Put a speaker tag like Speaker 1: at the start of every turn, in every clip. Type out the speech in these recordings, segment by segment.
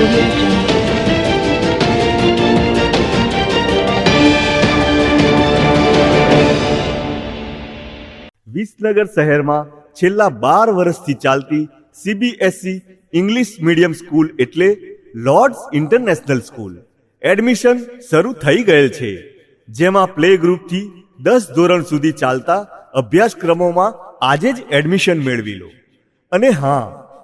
Speaker 1: વિસનગર શહેરમાં છેલ્લા બાર વર્ષથી ચાલતી સીબીએસઈ ઇંગ્લિશ મીડિયમ સ્કૂલ એટલે લોર્ડ્સ ઇન્ટરનેશનલ સ્કૂલ એડમિશન શરૂ થઈ ગયેલ છે. જેમાં પ્લે ગ્રુપથી દસ ધોરણ સુધી ચાલતા અભ્યાસક્રમોમાં આજે જ એડમિશન મેળવી લો. અને હા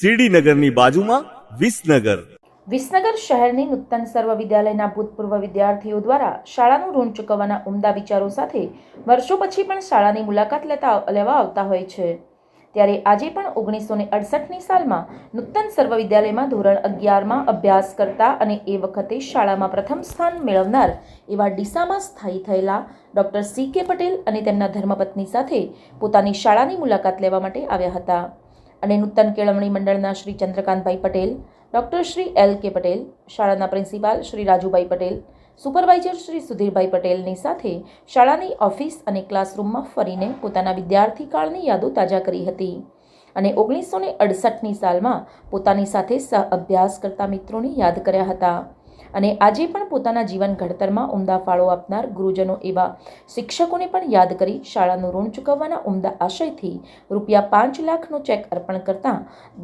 Speaker 1: શિરડીનગરની બાજુમાં વિસનગર.
Speaker 2: વિસનગર શહેરની નૂતન સર્વ વિદ્યાલયના ભૂતપૂર્વ વિદ્યાર્થીઓ દ્વારા શાળાનું ઋણ ચૂકવવાના ઉમદા વિચારો સાથે વર્ષો પછી પણ શાળાની મુલાકાત લેતા લેવા આવતા હોય છે. ત્યારે આજે પણ ઓગણીસો ને અડસઠની સાલમાં નૂતન સર્વ વિદ્યાલયમાં ધોરણ અગિયારમાં અભ્યાસ કરતા અને એ વખતે શાળામાં પ્રથમ સ્થાન મેળવનાર એવા ડીસામાં સ્થાયી થયેલા ડૉક્ટર સી કે પટેલ અને તેમના ધર્મપત્ની સાથે પોતાની શાળાની મુલાકાત લેવા માટે આવ્યા હતા. અને નૂતન કેળવણી મંડળના Shri Chandrakantbhai Patel, doctor Shri L K Patel, શાળાના પ્રિન્સિપાલ શ્રી રાજુભાઈ પટેલ, સુપરવાઇઝર શ્રી સુધીરભાઈ પટેલની સાથે શાળાની ઓફિસ અને ક્લાસરૂમમાં ફરીને પોતાના વિદ્યાર્થી કાળની યાદો તાજા કરી હતી. અને ઓગણીસો ને અડસઠની સાલમાં પોતાની સાથે સહ અભ્યાસ કરતા મિત્રોને યાદ કર્યા હતા. અને આજે પણ પોતાના જીવન ઘડતરમાં ઉમદા ફાળો આપનાર ગુરુજનો એવા શિક્ષકોને પણ યાદ કરી શાળાનું ઋણ ચૂકવવાના ઉમદા આશયથી રૂપિયા પાંચ લાખનો ચેક અર્પણ કરતાં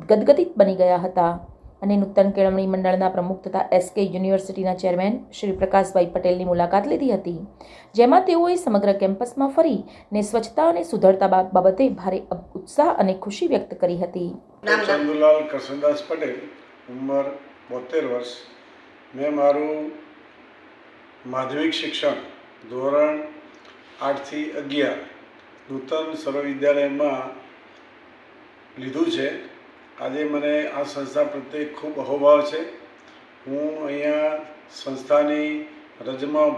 Speaker 2: ગદગદિત બની ગયા હતા. અને નૂતન કેળવણી મંડળના પ્રમુખ તથા એસકે યુનિવર્સિટીના ચેરમેન શ્રી પ્રકાશભાઈ પટેલની મુલાકાત લીધી હતી, જેમાં તેઓએ સમગ્ર કેમ્પસમાં ફરી ને સ્વચ્છતા અને સુધરતા બાબતે ભારે ઉત્સાહ અને ખુશી વ્યક્ત કરી હતી.
Speaker 3: ચંદુલાલ કૃષ્ણદાસ પટેલ ઉંમર બોતેર વર્ષ મેં મારું માધ્યમિક શિક્ષણ ધોરણ આઠથી અગિયાર નૂતન સર્વવિદ્યાલયમાં લીધું છે. આજે મને આ સંસ્થા પ્રત્યે ખૂબ અહોભાવ છે. હું અહીંયા સંસ્થાની રજમાં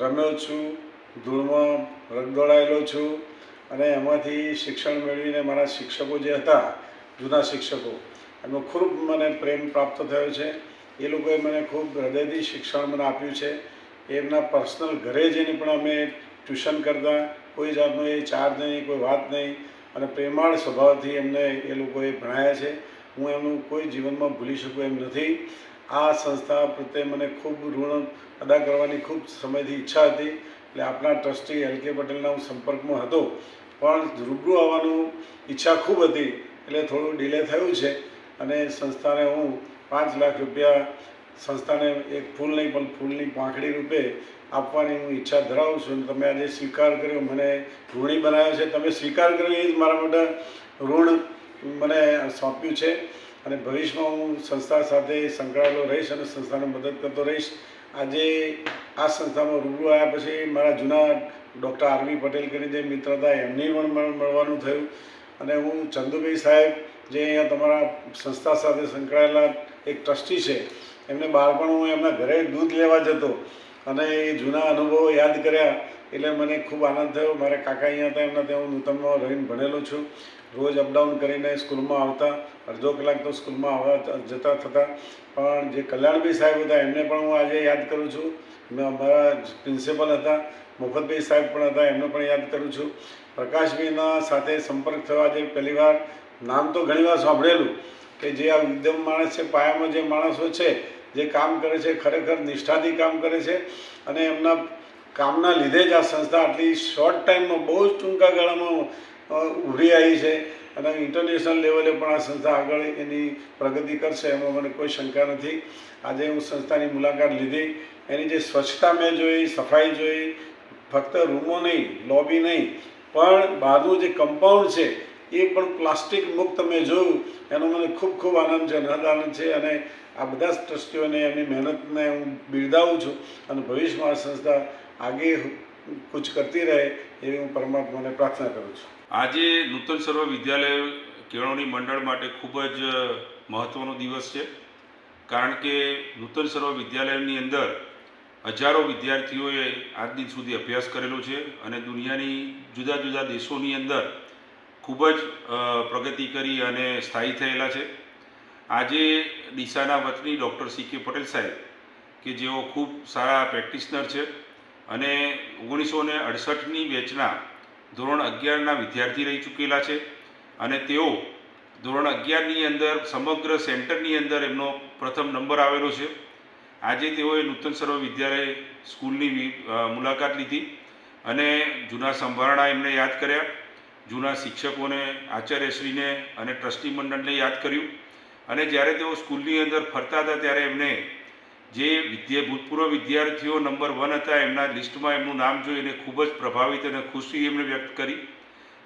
Speaker 3: રમ્યો છું, ધૂળમાં રગદોળાયેલો છું અને એમાંથી શિક્ષણ મેળવીને મારા શિક્ષકો જે હતા, જૂના શિક્ષકો, એમનો ખૂબ મને પ્રેમ પ્રાપ્ત થયો છે. એ લોકોએ મને ખૂબ હૃદયથી શિક્ષણ મને આપ્યું છે. એમના પર્સનલ ઘરે જઈને પણ અમે ટ્યુશન કરતા. કોઈ જાતનો એ ચાર્જ નહીં, કોઈ વાત નહીં. અને પ્રેમાળ સ્વભાવથી એમને એ લોકોએ ભણાયા છે. હું એમનું કોઈ જીવનમાં ભૂલી શકું એમ નથી. આ સંસ્થા પ્રત્યે મને ખૂબ ઋણ અદા કરવાની ખૂબ સમયથી ઈચ્છા હતી. એટલે આપણા ટ્રસ્ટી એલ કે પટેલના હું સંપર્કમાં હતો. પણ રૂબરૂ આવવાનું ઈચ્છા ખૂબ હતી. એટલે થોડું ડિલે થયું છે. અને સંસ્થાને હું પાંચ લાખ રૂપિયા સંસ્થાને એક ફૂલ નહીં, પણ ફૂલની પાંખડી રૂપે આપવાની હું ઈચ્છા ધરાવું છું અને તમે આજે સ્વીકાર કર્યો. મને ઋણી બનાવ્યો છે. તમે સ્વીકાર કર્યો એ જ મારા માટે ઋણ મને સોંપ્યું છે. અને ભવિષ્યમાં હું સંસ્થા સાથે સંકળાયેલો રહીશ અને સંસ્થાને મદદ કરતો રહીશ. આજે આ સંસ્થામાં રૂબરૂ આવ્યા પછી મારા જૂના ડૉક્ટર આરવી પટેલ કરીને જે મિત્ર હતા એમની પણ મળવાનું થયું. અને હું ચંદુભાઈ સાહેબ, જે અહીંયા તમારા સંસ્થા સાથે સંકળાયેલા એક ટ્રસ્ટી છે, એમને બાળપણ હું એમના ઘરે દૂધ લેવા જતો અને એ જૂના અનુભવો યાદ કર્યા એટલે મને ખૂબ આનંદ થયો. મારા કાકા અહીંયા હતા, એમના ત્યાં હું નૂતનમાં રહીને ભણેલો છું. રોજ અપડાઉન કરીને સ્કૂલમાં આવતા, અડધો કલાક તો સ્કૂલમાં આવવા જતા થતા. પણ જે કલ્યાણભાઈ સાહેબ હતા, એમને પણ હું આજે યાદ કરું છું. મેં અમારા પ્રિન્સિપલ હતા મફતભાઈ સાહેબ પણ હતા, એમને પણ યાદ કરું છું. પ્રકાશભાઈના સાથે સંપર્ક થવા જે પહેલી વાર નામ તો ઘણીવાર સાંભળેલું કે જે આ ઉદ્યમ માણસ છે, પાયામાં જે માણસો છે, જે કામ કરે છે, ખરેખર નિષ્ઠાથી કામ કરે છે અને એમના કામના લીધે જ આ સંસ્થા આટલી શોર્ટ ટાઈમમાં બહુ જ ટૂંકા ગાળામાં ઉભરી આવી છે અને ઇન્ટરનેશનલ લેવલે પણ આ સંસ્થા આગળ એની પ્રગતિ કરશે એમાં મને કોઈ શંકા નથી. આજે હું સંસ્થાની મુલાકાત લીધી. એની જે સ્વચ્છતા મેં જોઈ, સફાઈ જોઈ ફક્ત રૂમો નહીં લોબી નહીં, પણ બહારનું જે કમ્પાઉન્ડ છે, એ પણ પ્લાસ્ટિક મુક્ત મેં જોયું. એનો મને ખૂબ ખૂબ આનંદ છે અનહદ આનંદ છે અને આ બધા જ ટ્રસ્ટીઓને, એમની મહેનતને હું બિરદાવું છું અને ભવિષ્યમાં આ સંસ્થા આગે કુછ કરતી રહે એવી હું પરમાત્માને પ્રાર્થના કરું છું.
Speaker 4: આજે નૂતન સર્વ વિદ્યાલય કેળવણી મંડળ માટે ખૂબ જ મહત્ત્વનો દિવસ છે. કારણ કે નૂતન સર્વ વિદ્યાલયની અંદર હજારો વિદ્યાર્થીઓએ આજ દિન સુધી અભ્યાસ કરેલો છે અને દુનિયાની જુદા જુદા દેશોની અંદર ખૂબ જ પ્રગતિ કરી અને સ્થાયી થયેલા છે. આજે ડીસાના વતની ડૉક્ટર સી કે પટેલ સાહેબ, કે જેઓ ખૂબ સારા પ્રેક્ટિશનર છે અને ઓગણીસો ને અડસઠની બેચના ધોરણ અગિયારના વિદ્યાર્થી રહી ચૂકેલા છે અને તેઓ ધોરણ અગિયારની અંદર સમગ્ર સેન્ટરની અંદર એમનો પ્રથમ નંબર આવેલો છે. આજે તેઓએ નૂતન સર્વ વિદ્યાલય સ્કૂલની મુલાકાત લીધી અને જૂના સંભારણા એમને યાદ કર્યા. જૂના શિક્ષકોને, આચાર્યશ્રીને અને ટ્રસ્ટી મંડળને યાદ કર્યું. અને જ્યારે તેઓ સ્કૂલની અંદર ફરતા હતા ત્યારે એમને જે વિદ્યા, ભૂતપૂર્વ વિદ્યાર્થીઓ નંબર વન હતા એમના લિસ્ટમાં એમનું નામ જોઈને ખૂબ જ પ્રભાવિત અને ખુશી એમણે વ્યક્ત કરી.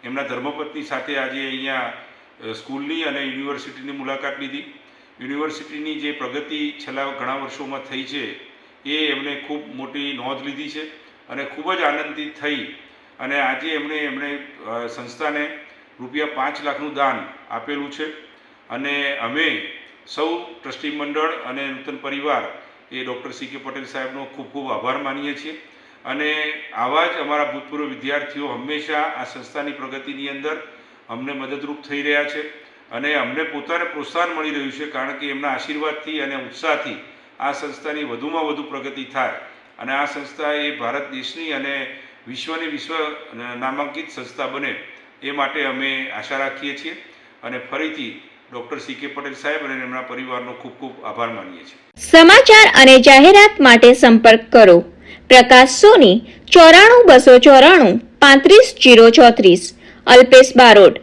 Speaker 4: એમના ધર્મપત્ની સાથે આજે અહીંયા સ્કૂલની અને યુનિવર્સિટીની મુલાકાત લીધી. યુનિવર્સિટીની જે પ્રગતિ છેલ્લા ઘણા વર્ષોમાં થઈ છે, એ એમણે ખૂબ મોટી નોંધ લીધી છે અને ખૂબ જ આનંદિત થઈ. અને આજે એમણે એમણે સંસ્થાને રૂપિયા પાંચ લાખનું દાન આપેલું છે. અને અમે સૌ ટ્રસ્ટી મંડળ અને નૂતન પરિવાર એ ડૉક્ટર સી કે પટેલ સાહેબનો ખૂબ ખૂબ આભાર માનીએ છીએ. અને આવા જ અમારા ભૂતપૂર્વ વિદ્યાર્થીઓ હંમેશા આ સંસ્થાની પ્રગતિની અંદર અમને મદદરૂપ થઈ રહ્યા છે. અને અમને પોતાને પ્રોત્સાહન મળી રહ્યું છે, કારણ કે એમના આશીર્વાદથી અને ઉત્સાહથી આ સંસ્થાની વધુમાં વધુ પ્રગતિ થાય. અને આ સંસ્થા એ ભારત દેશની અને વિશ્વની વિશ્વ નામાંકિત સંસ્થા બને એ માટે અમે આશા રાખીએ છીએ. અને ફરીથી ડોક્ટર સી કે પટેલ સાહેબ અને એમના પરિવારનો ખૂબ ખૂબ આભાર માનીએ છીએ.
Speaker 5: સમાચાર અને જાહેરાત માટે સંપર્ક કરો. પ્રકાશ સોની, ચોરાણું બસો ચોરાણું, પાંત્રીસ જીરો ચોત્રીસ, અલ્પેશ બારોટ.